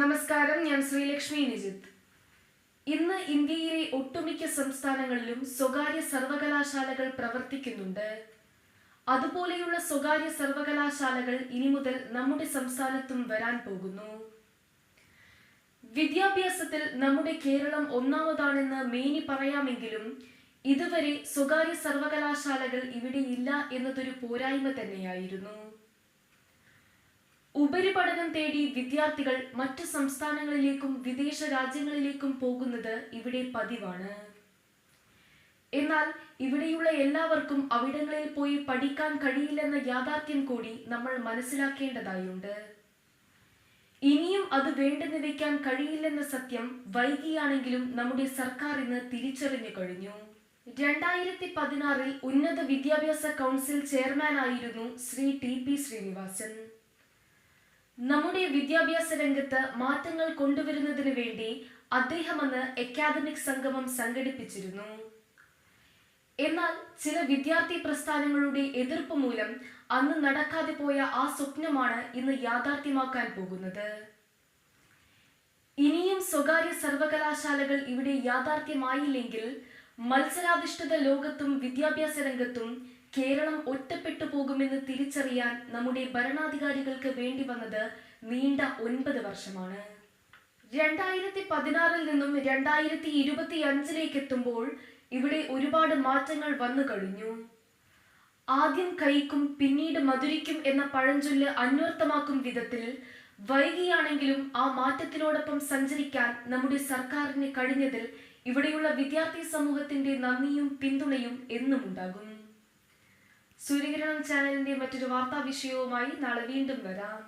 നമസ്കാരം ഞാൻ ശ്രീലക്ഷ്മി നിജിത്ത് ഇന്ന് ഇന്ത്യയിലെ ഒട്ടുമിക്ക സംസ്ഥാനങ്ങളിലും സ്വകാര്യ സർവകലാശാലകൾ പ്രവർത്തിക്കുന്നുണ്ട്. അതുപോലെയുള്ള സ്വകാര്യ സർവകലാശാലകൾ ഇനി മുതൽ നമ്മുടെ സംസ്ഥാനത്തും വരാൻ പോകുന്നു. വിദ്യാഭ്യാസത്തിൽ നമ്മുടെ കേരളം ഒന്നാമതാണെന്ന് മേനി പറയാമെങ്കിലും ഇതുവരെ സ്വകാര്യ സർവകലാശാലകൾ ഇവിടെ ഇല്ല എന്നതൊരു പോരായ്മ തന്നെയായിരുന്നു. ഉപരിപഠനം തേടി വിദ്യാർത്ഥികൾ മറ്റു സംസ്ഥാനങ്ങളിലേക്കും വിദേശ രാജ്യങ്ങളിലേക്കും പോകുന്നത് ഇവിടെ പതിവാണ്. എന്നാൽ ഇവിടെയുള്ള എല്ലാവർക്കും അവിടങ്ങളിൽ പോയി പഠിക്കാൻ കഴിയില്ലെന്ന യാഥാർത്ഥ്യം കൂടി നമ്മൾ മനസ്സിലാക്കേണ്ടതായുണ്ട്. ഇനിയും അത് വേണ്ടെന്ന് വെക്കാൻ കഴിയില്ലെന്ന സത്യം വൈകിയാണെങ്കിലും നമ്മുടെ സർക്കാർ ഇന്ന് തിരിച്ചറിഞ്ഞു കഴിഞ്ഞു. രണ്ടായിരത്തി പതിനാറിൽ ഉന്നത വിദ്യാഭ്യാസ കൗൺസിൽ ചെയർമാനായിരുന്നു ശ്രീ ടി പി ശ്രീനിവാസൻ. നമ്മുടെ വിദ്യാഭ്യാസ രംഗത്ത് മാറ്റങ്ങൾ കൊണ്ടുവരുന്നതിന് വേണ്ടി അദ്ദേഹം അന്ന് അക്കാദമിക് സംഗമം സംഘടിപ്പിച്ചിരുന്നു. എന്നാൽ ചില വിദ്യാർത്ഥി പ്രസ്ഥാനങ്ങളുടെ എതിർപ്പ് മൂലം അന്ന് നടക്കാതെ പോയ ആ സ്വപ്നമാണ് ഇന്ന് യാഥാർത്ഥ്യമാക്കാൻ പോകുന്നത്. ഇനിയും സ്വകാര്യ സർവകലാശാലകൾ ഇവിടെ യാഥാർത്ഥ്യമായില്ലെങ്കിൽ മത്സരാധിഷ്ഠിത ലോകത്തും വിദ്യാഭ്യാസ രംഗത്തും കേരളം ഒറ്റപ്പെട്ടു പോകുമെന്ന് തിരിച്ചറിയാൻ നമ്മുടെ ഭരണാധികാരികൾക്ക് വേണ്ടി വന്നത് നീണ്ട ഒൻപത് വർഷമാണ്. രണ്ടായിരത്തി പതിനാറിൽ നിന്നും രണ്ടായിരത്തി ഇരുപത്തി അഞ്ചിലേക്ക് എത്തുമ്പോൾ ഇവിടെ ഒരുപാട് മാറ്റങ്ങൾ വന്നു കഴിഞ്ഞു. ആദ്യം കൈക്കും പിന്നീട് മധുരിക്കും എന്ന പഴഞ്ചൊല്ല് അന്വർത്ഥമാക്കും വിധത്തിൽ വൈകിയാണെങ്കിലും ആ മാറ്റത്തിനോടൊപ്പം സഞ്ചരിക്കാൻ നമ്മുടെ സർക്കാരിന് കഴിഞ്ഞതിൽ ഇവിടെയുള്ള വിദ്യാർത്ഥി സമൂഹത്തിന്റെ നന്ദിയും പിന്തുണയും എന്നും ഉണ്ടാകും സൂര്യകിരണം ചാനലിന്റെ മറ്റൊരു വാർത്താ വിഷയവുമായി നാളെ വീണ്ടും വരാം.